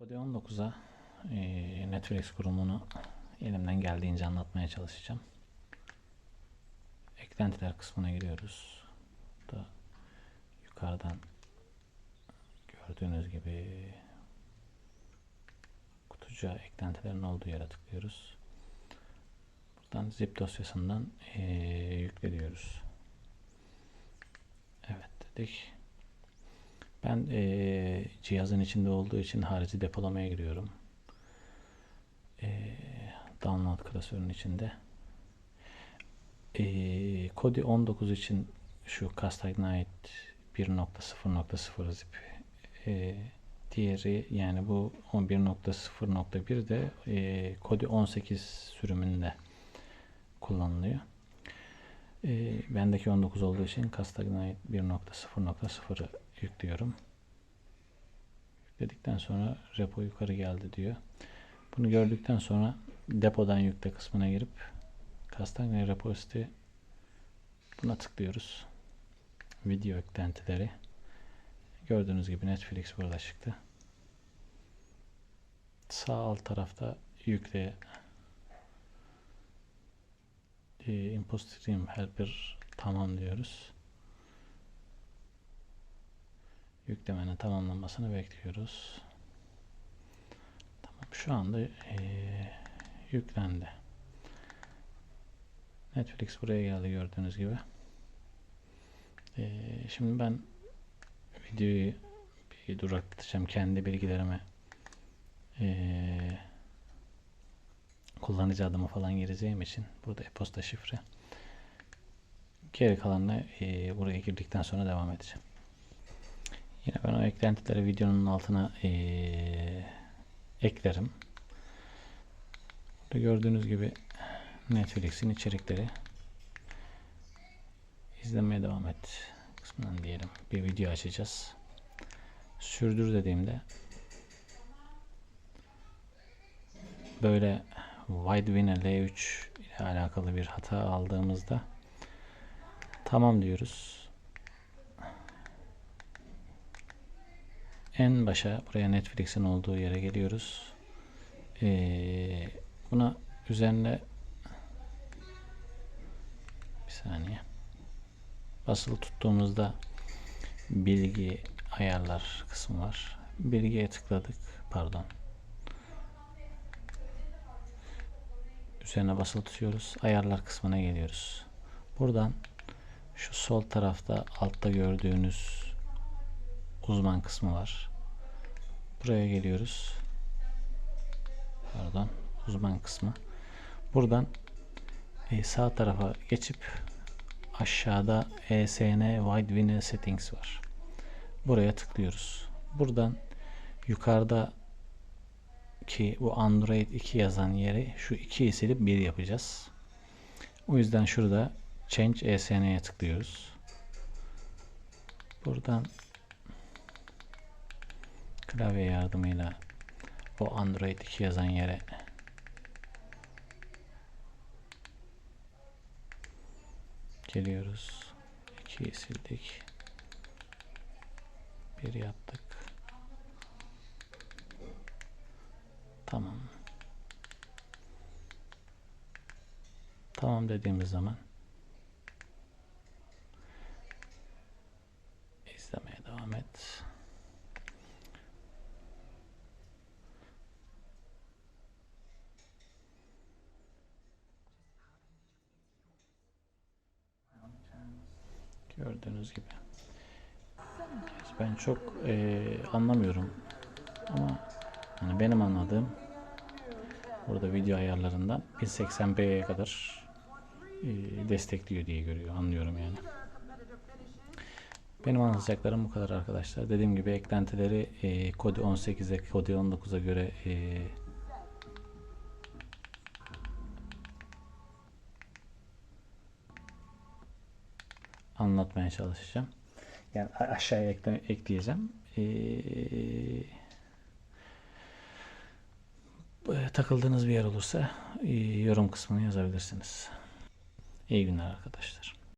Kode 19'a eee, Netflix kurumunu elimden geldiğince anlatmaya çalışacağım. Eklentiler kısmına giriyoruz. Da yukarıdan gördüğünüz gibi kutucuğa eklentilerin olduğu yere tıklıyoruz. Buradan zip dosyasından diyoruz. Evet dedik. Ben eee, cihazın içinde olduğu için harici depolamaya giriyorum. Eee, download klasörünün içinde. Eee Kodi 19 için şu Cast Ignite 1.0.0 zip eee, diğeri yani bu 11.0.1 de eee, Kodi 18 sürümünde kullanılıyor. Eee, bendeki 19 olduğu için Castagnite 1.0.0'ı yüklüyorum. Yükledikten sonra repo yukarı geldi diyor. Bunu gördükten sonra depodan yükle kısmına girip Castagnite repository buna tıklıyoruz. Video eklentileri. Gördüğünüz gibi Netflix burada çıktı. Sağ alt tarafta yükle e, import stream helper tamam diyoruz. Yüklemenin tamamlanmasını bekliyoruz. Tamam şu anda e, yüklendi. Netflix buraya geldi gördüğünüz gibi. E, şimdi ben videoyu bir duraklatacağım kendi bilgilerime e, kullanıcı adımı falan gireceğim için burada e-posta şifre. Geri kalanına e, buraya girdikten sonra devam edeceğim. Yine ben o eklentileri videonun altına e, eklerim. Burada gördüğünüz gibi Netflix'in içerikleri izlemeye devam et kısmından diyelim. Bir video açacağız. Sürdür dediğimde böyle Widewin'e L3 ile alakalı bir hata aldığımızda tamam diyoruz. En başa buraya Netflix'in olduğu yere geliyoruz. Ee, buna üzerine bir saniye basılı tuttuğumuzda bilgi ayarlar kısmı var. Bilgiye tıkladık. Pardon. Üzerine basılı tutuyoruz. Ayarlar kısmına geliyoruz. Buradan şu sol tarafta altta gördüğünüz uzman kısmı var. Buraya geliyoruz. Pardon. Uzman kısmı. Buradan e, sağ tarafa geçip aşağıda ESN Wide Winner Settings var. Buraya tıklıyoruz. Buradan yukarıda ki bu Android 2 yazan yeri şu 2'yi silip 1 yapacağız. O yüzden şurada Change ESN'ye tıklıyoruz. Buradan klavye yardımıyla o Android 2 yazan yere geliyoruz. 2'yi sildik. 1 yaptık. Tamam. Tamam dediğimiz zaman izlemeye devam et. Gördüğünüz gibi. Ben çok eee, anlamıyorum ama yani benim anladığım burada video ayarlarından 1080p'ye kadar eee, destekliyor diye görüyor, anlıyorum yani. Benim anlatacaklarım bu kadar arkadaşlar. Dediğim gibi eklentileri eee Kodi 18'e, Kodi 19'a göre eee anlatmaya çalışacağım. Yani aşağıya ekle- ekleyeceğim. Ee, e, takıldığınız bir yer olursa e, yorum kısmına yazabilirsiniz. İyi günler arkadaşlar.